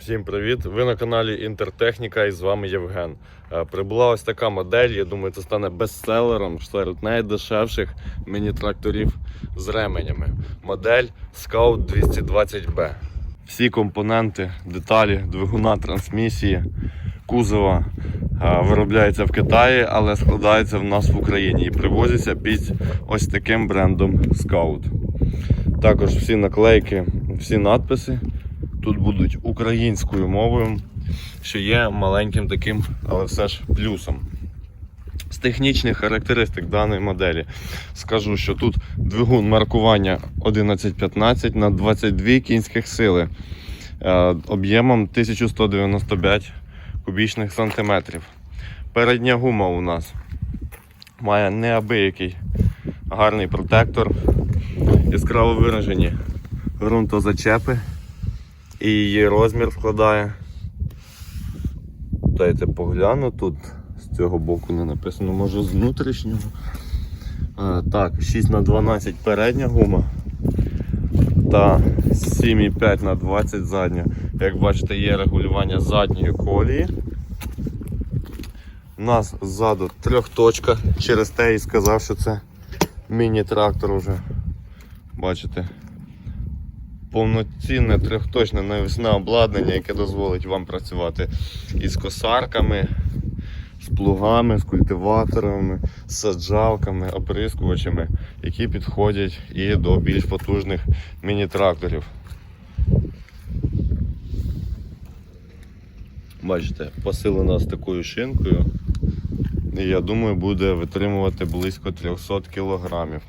Всім привіт! Ви на каналі Інтертехніка і з вами Євген. Е, Прибула ось така модель. Я думаю, це стане бестселером серед найдешевших міні-тракторів з ременями. Модель Scout 220B. Всі компоненти, деталі, двигуна, трансмісії, кузова е, виробляються в Китаї, але складаються в нас в Україні і привозяться під ось таким брендом Scout. Також всі наклейки, всі надписи тут будуть українською мовою, що є маленьким таким, але все ж плюсом. З технічних характеристик даної моделі скажу, що тут двигун маркування 1115 на 22 кінських сили е, об'ємом 1195 кубічних сантиметрів. Передня гума у нас має неабиякий гарний протектор, яскраво виражені ґрунтозачепи і її розмір складає. Дайте погляну тут з цього боку не написано, може з внутрішнього. А, так, 6 на 12 передня гума та 7,5 на 20 задня. Як бачите, є регулювання задньої колії. У нас ззаду трьохточка, через те і сказав, що це міні-трактор уже. Бачите, повноцінне трьохточне навісне обладнання, яке дозволить вам працювати із косарками, з плугами, з культиваторами, з саджалками, оприскувачами, які підходять і до більш потужних міні-тракторів. Бачите, посилена з такою шинкою. І я думаю, буде витримувати близько 300 кілограмів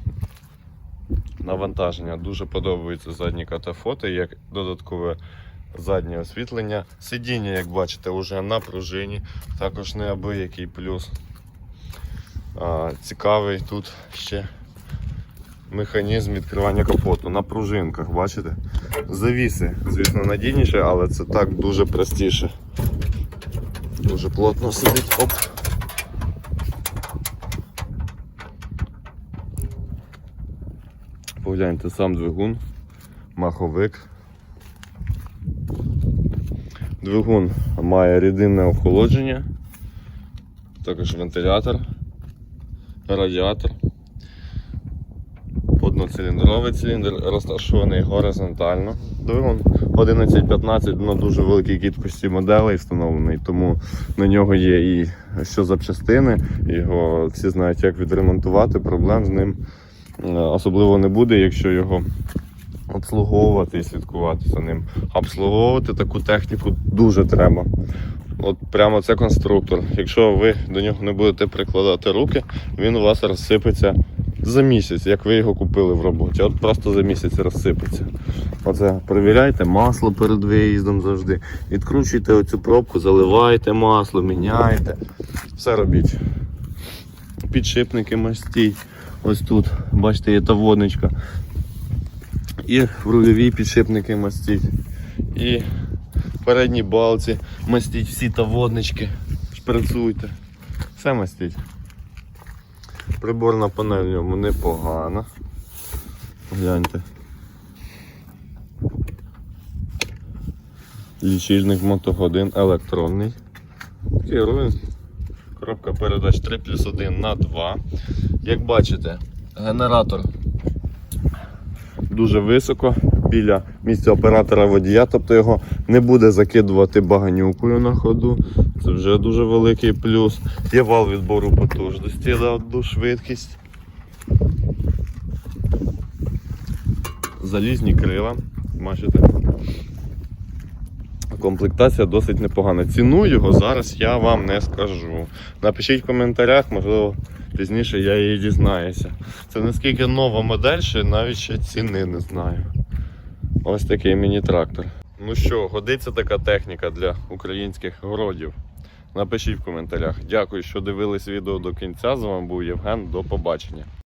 навантаження. Дуже подобаються задні катафоти, як додаткове заднє освітлення. Сидіння, як бачите, вже на пружині, також неабиякий плюс. А, цікавий тут ще механізм відкривання капоту на пружинках, бачите? Завіси, звісно, надійніше, але це так дуже простіше. Дуже плотно сидить. Оп. Погляньте сам двигун, маховик. Двигун має рідинне охолодження, також вентилятор, радіатор, одноциліндровий циліндр розташований горизонтально. Двигун 11-15 на дуже великій кількості моделей встановлений, тому на нього є і що запчастини, його всі знають, як відремонтувати, проблем з ним особливо не буде, якщо його обслуговувати і слідкувати за ним. Обслуговувати таку техніку дуже треба. От прямо це конструктор. Якщо ви до нього не будете прикладати руки, він у вас розсипеться за місяць, як ви його купили в роботі. От просто за місяць розсипеться. Оце перевіряйте масло перед виїздом завжди. Відкручуйте оцю пробку, заливайте масло, міняйте. Все робіть. Підшипники мастіть. Ось тут, бачите, є та водничка. І в рульові підшипники мастіть. І в передній балці мастіть всі та воднички. Шприцуйте. Все мастіть. Приборна панель в ньому непогана. Гляньте. Лічильник мотогодин електронний. Такий Керує. Коробка передач 3 плюс 1 на 2. Як бачите, генератор дуже високо біля місця оператора водія, тобто його не буде закидувати баганюкою на ходу. Це вже дуже великий плюс. Є вал відбору потужності на одну швидкість. Залізні крила. Бачите? Комплектація досить непогана. Ціну його зараз я вам не скажу. Напишіть в коментарях, можливо, пізніше я її дізнаюся. Це наскільки нова модель, що навіть ще ціни не знаю. Ось такий міні-трактор. Ну що, годиться така техніка для українських городів. Напишіть в коментарях. Дякую, що дивились відео до кінця. З вами був Євген. До побачення.